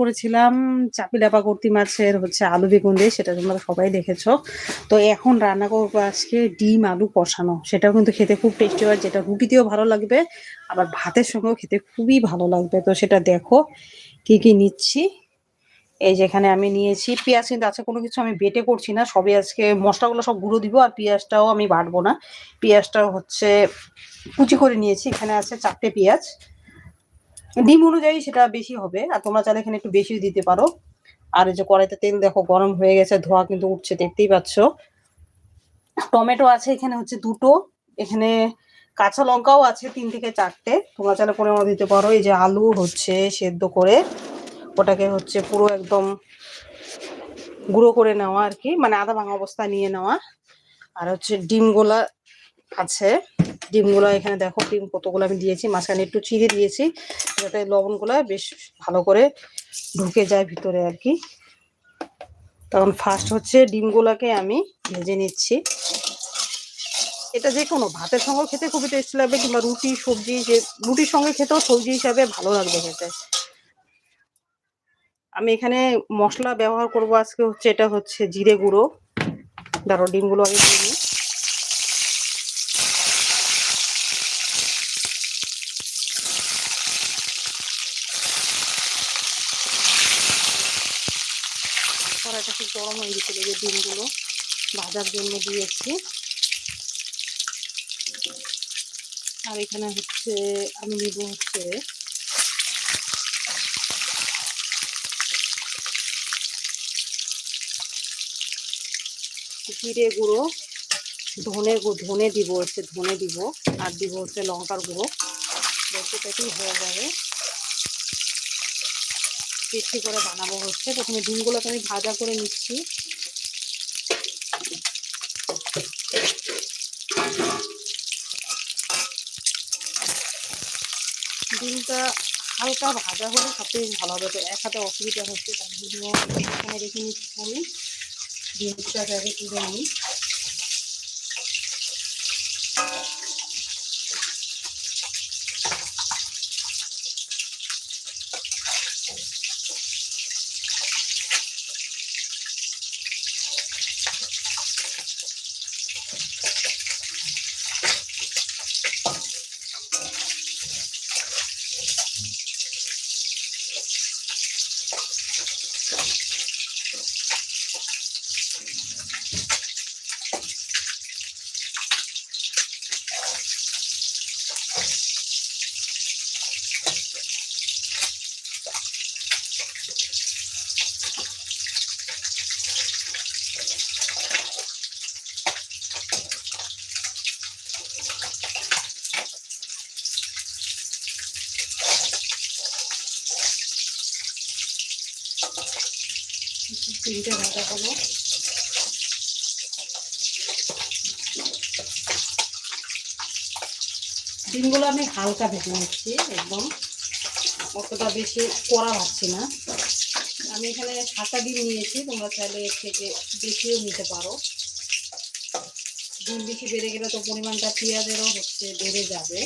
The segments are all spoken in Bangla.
করেছিলাম চাপি চাপিলাপা কর্তি মাছের হচ্ছে আলু বেগুন দিয়ে, সেটা তোমরা সবাই দেখেছ। তো এখন রান্না করব আজকে ডিম আলু কষানো। সেটাও কিন্তু খেতে খুব টেস্টি হয়, যেটা রুটিতেও ভালো লাগবে, আবার ভাতের সঙ্গেও খেতে খুবই ভালো লাগবে। তো সেটা দেখো, কি কি নিচ্ছি। এই যেখানে আমি নিয়েছি পেঁয়াজ, কিন্তু আজকে কোনো কিছু আমি বেটে করছি না, সবই আজকে মশলাগুলো সব গুঁড়ো দিব, আর পেঁয়াজটাও আমি বাটবো না। পেঁয়াজটাও হচ্ছে কুচি করে নিয়েছি, এখানে আছে চারটে পেঁয়াজ। ডিম অনুযায়ী সেটা বেশি হবে, আর তোমরা চাইলে এখানে একটু বেশি দিতে পারো। আর এই যে কড়াইতে তেল দেখো, গরম হয়ে গেছে, ধোয়া কিন্তু উঠছে, দেখতেই পাচ্ছ। টমেটো আছে এখানে হচ্ছে দুটো, এখানে কাঁচা লঙ্কাও আছে তিন থেকে চারটে, তোমরা চাইলে পরিমাণ দিতে পারো। এই যে আলু হচ্ছে সেদ্ধ করে, ওটাকে হচ্ছে পুরো একদম গুঁড়ো করে নেওয়া আর কি মানে আধা ভাঙা অবস্থা নিয়ে নেওয়া। আর হচ্ছে ডিমগুলা আছে। ডিমগুলো এখানে দেখো, ডিম কতগুলো আমি দিয়েছি, মাঝখানে একটু চিড়ে দিয়েছি, যাতে লবণগুলো বেশ ভালো করে ঢুকে যায় ভিতরে আর কি। তখন ফার্স্ট হচ্ছে ডিমগুলোকে আমি ভেজে নিচ্ছি। এটা যে কোনো ভাতের সঙ্গেও খেতে খুবই টেস্টি লাগবে, কিংবা রুটি, সবজি, যে রুটির সঙ্গে খেতেও সবজি হিসাবে ভালো লাগবে খেতে। আমি এখানে মশলা ব্যবহার করব আজকে হচ্ছে, এটা হচ্ছে জিরে গুঁড়ো। ধরো ডিমগুলো আগে দিয়ে নিই কড়াইটা খুব গরম হয়ে গেছিল যে ডিমগুলো ভাজার জন্য দিয়েছি। আর এখানে হচ্ছে আমি নিব হচ্ছে জিরে গুঁড়ো, ধনে ধনে দিব হচ্ছে, ধনে দিব, আর দিব হচ্ছে লঙ্কার গুঁড়ো। রেসিপিটাই হয়ে যাবে। বেশি করে বানাবো হচ্ছে। প্রথমে ডিমগুলোকে আমি ভাজা করে নিচ্ছি। হালকা ভাজা হলে সবথেকে ভালো হবে। তো এক হাতে অসুবিধা হচ্ছে, তার জন্য এখানে রেখে নিচ্ছি আমি। ডিমটা আগে তুলে নিই। হালকা ভেজে নিচ্ছি, একদম। অতটা বেশি কড়া ভাবছি না। আমি এখানে সাতটা ডিম নিয়েছি, তোমরা চাইলে এর থেকে বেশিও নিতে পারো। ডিম বেশি বেড়ে গেলে তো পরিমাণটা পেঁয়াজেরও হচ্ছে বেড়ে যাবে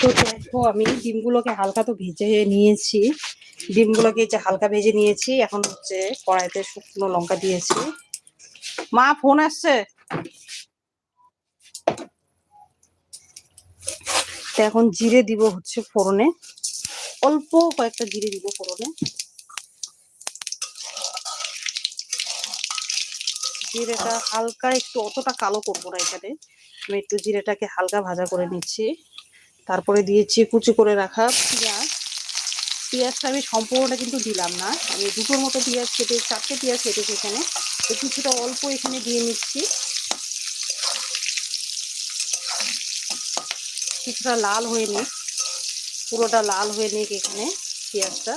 তো দেখো আমি ডিমগুলোকে হালকা তো ভেজে নিয়েছি। ডিমগুলোকে যে হালকা ভেজে নিয়েছি, এখন হচ্ছে কড়াইতে শুকনো লঙ্কা দিয়েছি। মা, ফোন আসছে? তো এখন জিরে দিব হচ্ছে ফোড়নে। অল্প কয়েকটা জিরে দিব ফোড়নে। জিরেটা হালকা, একটু অতটা কালো করব না এখানে। আমি একটু জিরেটাকে হালকা ভাজা করে নিচ্ছি। তারপরে দিয়েছি কুচি করে রাখা পেঁয়াজ। পেঁয়াজটা আমি সম্পূর্ণটা কিন্তু দিলাম না। আমি দুটোর মতো পেঁয়াজ কেটে, চারটে পেঁয়াজ কেটেছি এখানে। তো কিছুটা অল্প এখানে দিয়ে নিচ্ছি। কিছুটা লাল হয়ে নিক। পুরোটা লাল হয়ে নিক এখানে পেঁয়াজটা।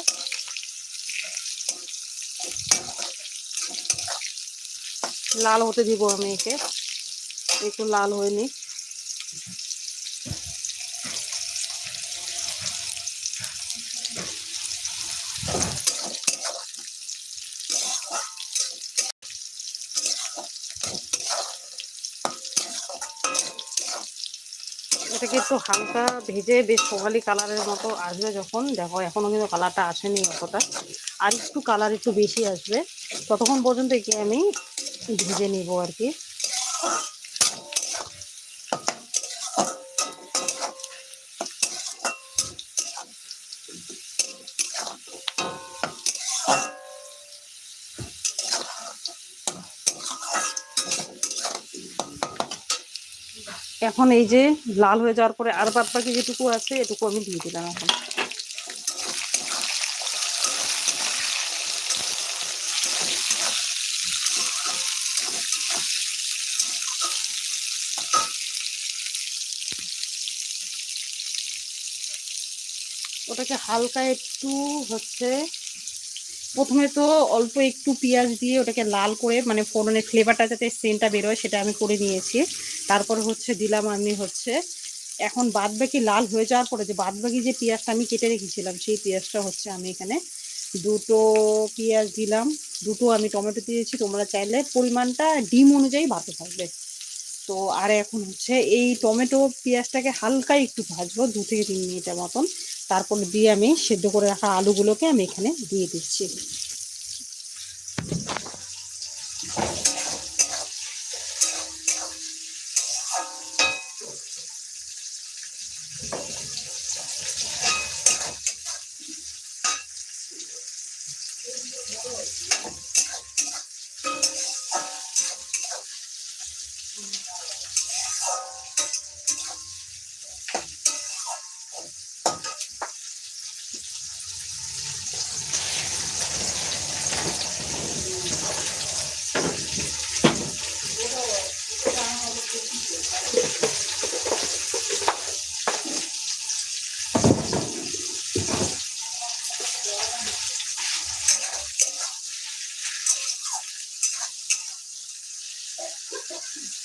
লাল হতে দিব আমি একে। একটু লাল হয়ে নিক এটাকে একটু হালকা ভেজে বেশ সোনালি কালারের মতো আসবে যখন। দেখো এখনও কিন্তু কালারটা আসেনি অতটা। আর একটু কালার একটু বেশি আসবে। ততক্ষণ পর্যন্ত কি আমি ভেজে নিব আর কি। এখন এই যে লাল হয়ে যাওয়ার পরে আর বাদ বাকি যেটুকু আছে, এটুকু আমি দিয়ে দিলাম এখন। ওটাকে হালকা একটু হচ্ছে, প্রথমে তো অল্প একটু পেঁয়াজ দিয়ে ওটাকে লাল করে মানে ফোড়নের ফ্লেভারটা যাতে সেন্টটা বেরোয় সেটা আমি করে নিয়েছি। তারপর হচ্ছে দিলাম আমি হচ্ছে, এখন বাদ বাকি লাল হয়ে যাওয়ার পরে যে বাদ বাকি যে পেঁয়াজটা আমি কেটে রেখেছিলাম, সেই পেঁয়াজটা হচ্ছে আমি এখানে দুটো পেঁয়াজ দিলাম, দুটো আমি টমেটো দিয়েছি, তোমরা চাইলে পরিমাণটা ডিম অনুযায়ী বাড়তে থাকবে তো আর এখন হচ্ছে এই টমেটো পেঁয়াজটাকে হালকা একটু ভাজবো, দু থেকে তিন মিনিটের মতন। তারপর দিয়ে আমি সেদ্ধ করে রাখা আলুগুলোকে আমি এখানে দিয়ে দিচ্ছি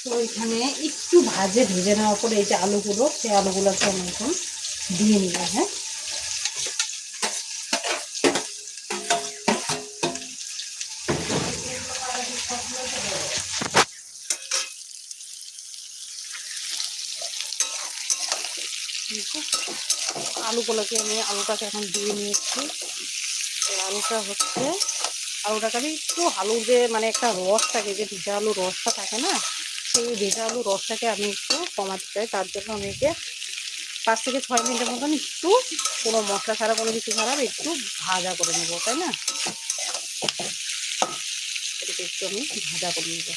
তো এখানে একটু ভাজে ভেজে নেওয়ার পরে এই যে আলুগুলো, সেই আলুগুলোকে আমি এখন দিয়ে নিলাম হ্যাঁ? আলুগুলোকে আমি, আলুটাকে এখন দিয়ে নিয়েছি। আলুটা হচ্ছে, আলুটাকে আমি একটু আলুর যে মানে একটা রস থাকে, যে ভেজা আলুর রসটা থাকে না? সেই ভেজা আলুর রসটাকে আমি একটু কমাতে চাই। তার জন্য আমি একে পাঁচ থেকে ছয় মিনিটের মতন একটু কোনো মশলা ছাড়া, কোনো কিছু খারাপ একটু ভাজা করে নেব, তাই না? এটাকে একটু আমি ভাজা করে নেব।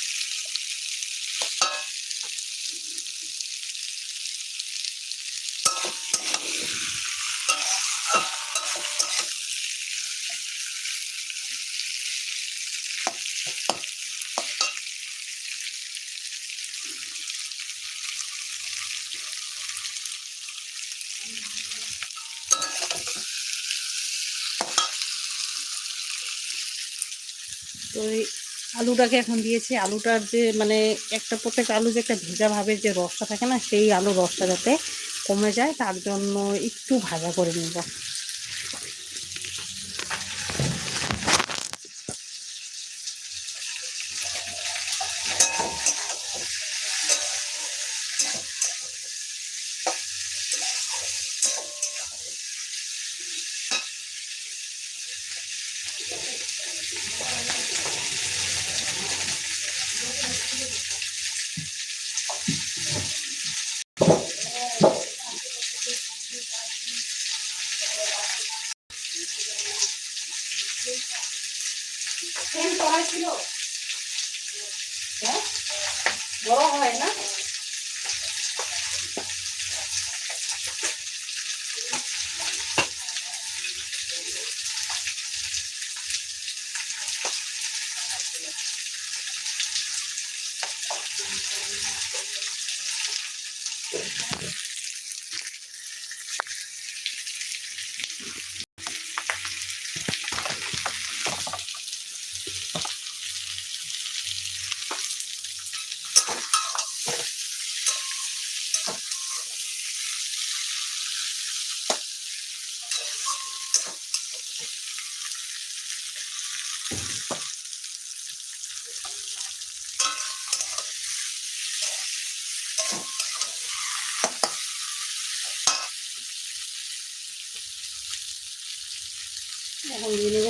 আলুটাকে এখন দিয়েছি। আলুটার যে মানে একটা প্রত্যেক আলু যে একটা ভেজা ভাবের যে রসটা থাকে না, সেই আলু রসটা যাতে কমে যায়, তার জন্য একটু ভাজা করে নেব।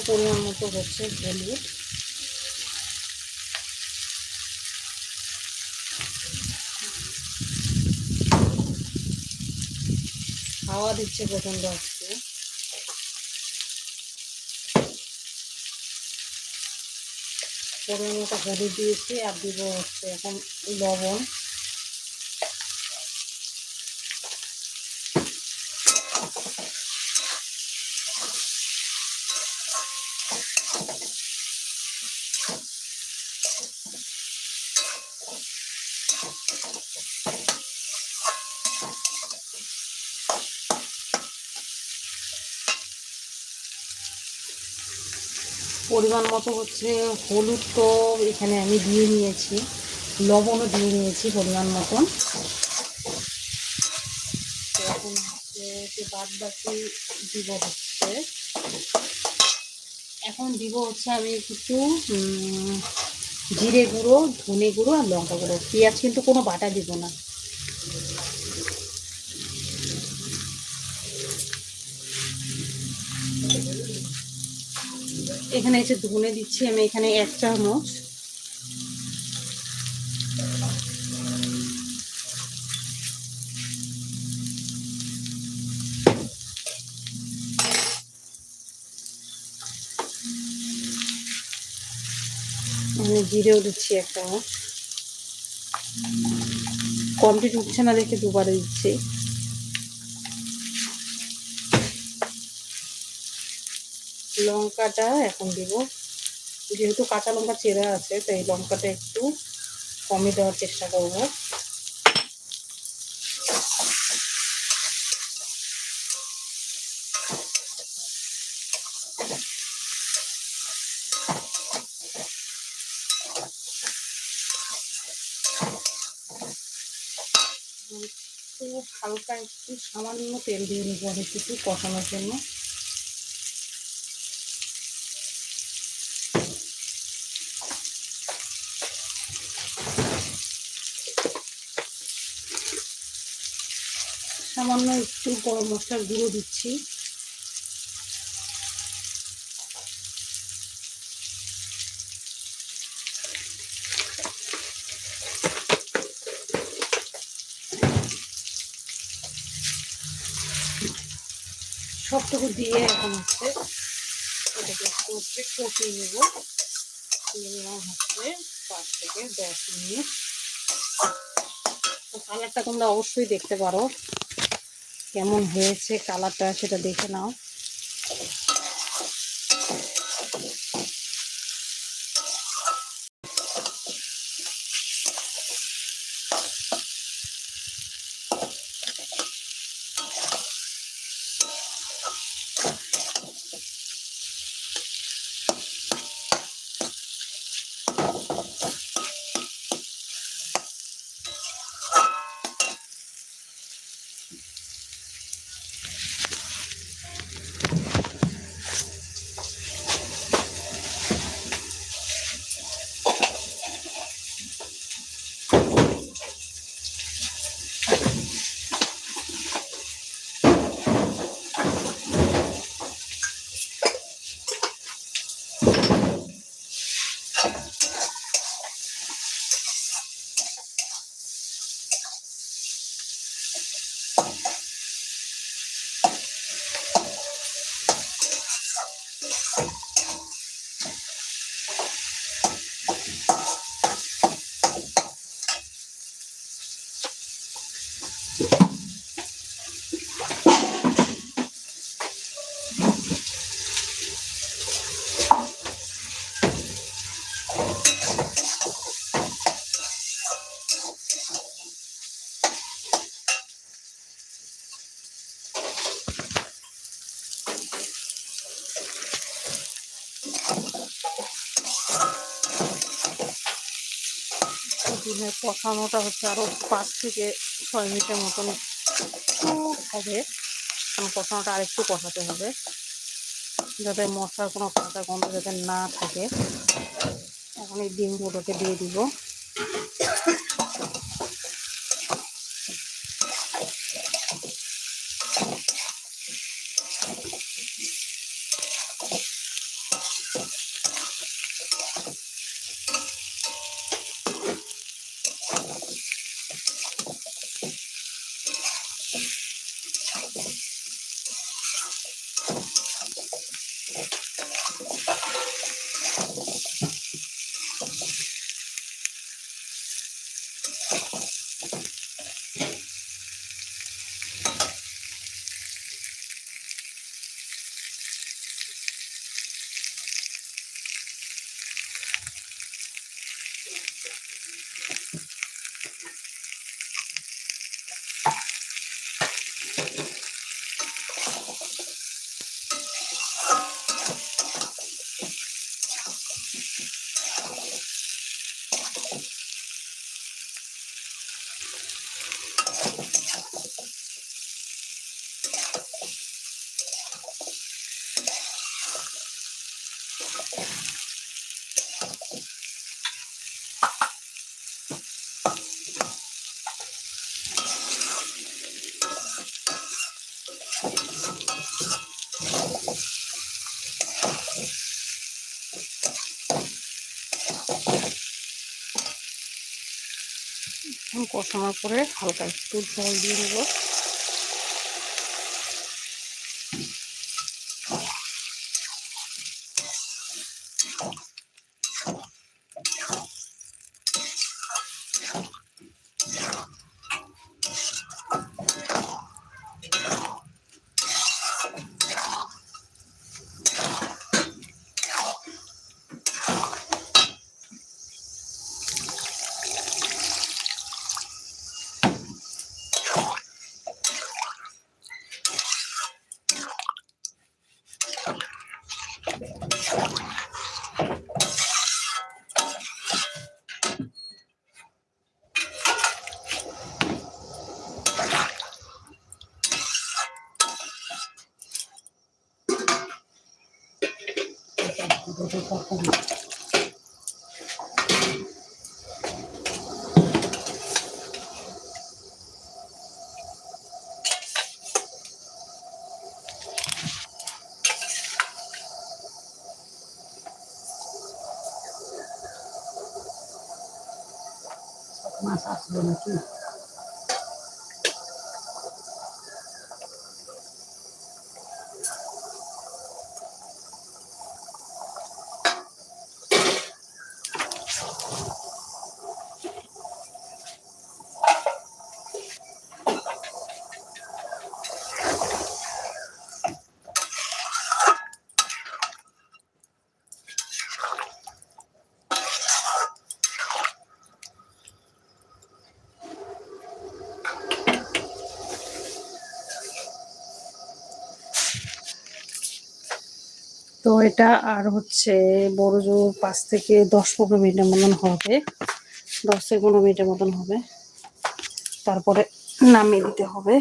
পরিমাণ মতো হচ্ছে হলুদ। হাওয়া দিচ্ছে প্রচণ্ড আজকে পরিমাণ মতো হলুদ দিয়েছি, আর দিব হচ্ছে এখন লবণ। পরিমাণ মতো হচ্ছে হলুদ তো এখানে আমি দিয়ে নিয়েছি, লবণও দিয়ে নিয়েছি পরিমাণ মতন এখন হচ্ছে বাদ বাকি দিব হচ্ছে। এখন দিব হচ্ছে আমি কিছু জিরে গুঁড়ো, ধনে গুঁড়ো আর লঙ্কা গুঁড়ো। পেঁয়াজ কিন্তু কোনো বাটা দিব না। এখানে এসে ধনে দিচ্ছি, আমি এখানে এক চামচ এখানে জিরেও দিচ্ছি এক চামচ কমপ্লিট উঠছে না দেখে দুবারে দিচ্ছি। লঙ্কাটা এখন দিব। যেহেতু কাঁচা লঙ্কা চেরা আছে, তাই লঙ্কাটা একটু কমে দেওয়ার চেষ্টা করব। হালকা একটু সামান্য তেল দিয়ে নিবো অনেক কিছু কষানোর জন্য। সামান্য একটু গরম মশলার গুঁড়ো দিচ্ছি। সবটুকু দিয়ে এখন হচ্ছে এটাকে হচ্ছে কষিয়ে নেব। হচ্ছে পাঁচ থেকে দশ মিনিট। কালারটা তোমরা অবশ্যই দেখতে পারো। কেমন হয়েছে কালারটা সেটা দেখে নাও। কষানোটা হচ্ছে আরও পাঁচ থেকে ছয় মিনিটের মতন হবে। কারণ কষানোটা আরেকটু কষাতে হবে, যাতে মশলার কোনো কাঁচা গন্ধ যাতে না থাকে। এখন এই ডিমগুলোকে দিয়ে দিব। কষানোর পরে হালকা একটু জল দিয়ে দেবো। kukum. Masak sebelum itu. তো এটা আর হচ্ছে বড় জোর পাঁচ থেকে দশ পনেরো মিনিটের মতন হবে। দশ থেকে পনেরো মিনিটের মতন হবে। তারপরে নামিয়ে দিতে হবে।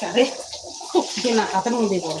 তারে না হাতের মধ্যে পড়ো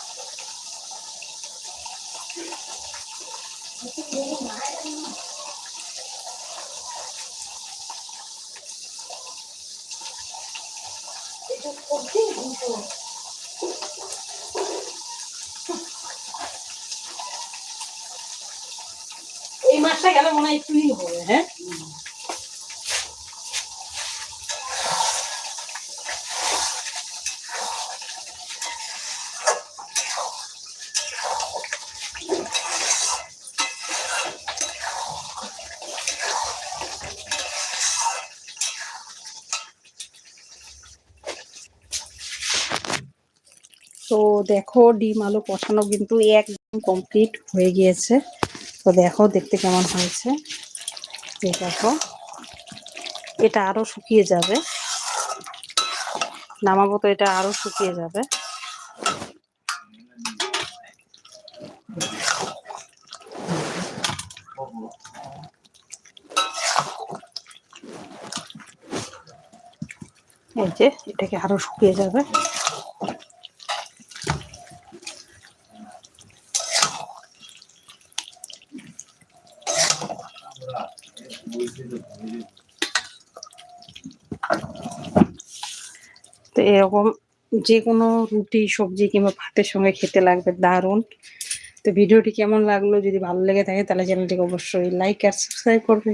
গেলে মনে হয় হবে হ্যাঁ? তো দেখো, ডিম আলু কষানো কিন্তু একদম কমপ্লিট হয়ে গিয়েছে। তো দেখো, দেখতে কেমন হয়েছে? দেখো। এটা আরও শুকিয়ে যাবে। নামাবো তো এটা আরও শুকিয়ে যাবে। এই যে, এটাকে আরও শুকিয়ে যাবে। এরকম যে কোনো রুটি, সবজি কিংবা ভাতের সঙ্গে খেতে লাগবে দারুণ। তো ভিডিওটি কেমন লাগল? যদি ভালো লেগে থাকে তাহলে চ্যানেলটিকে অবশ্যই লাইক আর সাবস্ক্রাইব করবে